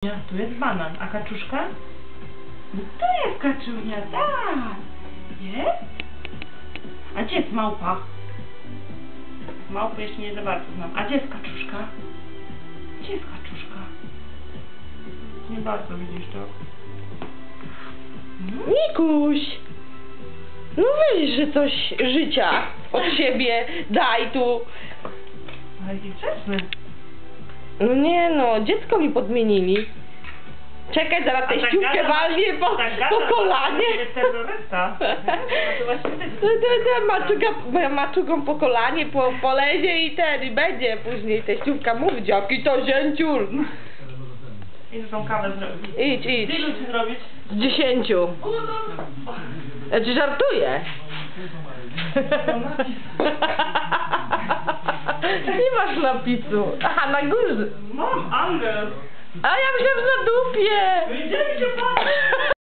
Tu jest banan. A kaczuszka? No tu jest kaczunia, tak. Jest? A gdzie jest małpa? Małpy jeszcze nie za bardzo znam. A gdzie jest kaczuszka? Gdzie jest kaczuszka? Nie bardzo widzisz to. Hmm? Nikuś! No weź, że coś życia od siebie daj tu. Ale jaki grzeczny. No nie no, dziecko mi podmienili. Czekaj, zaraz teściówkę gada- walnie po, po kolanie. to jest terrorysta. To to, to, maczuga, maczugą po kolanie po, polezie i ten, i będzie później teściówka mówić, jaki to zięciul. Idź tą kawę zrobić. Idź, idź. Ilu ci zrobić? Z dziesięciu. Znaczy żartuję. Nie masz napisu. Aha, na górze. Mam, Angel. A ja myślałam, że na dupie. Się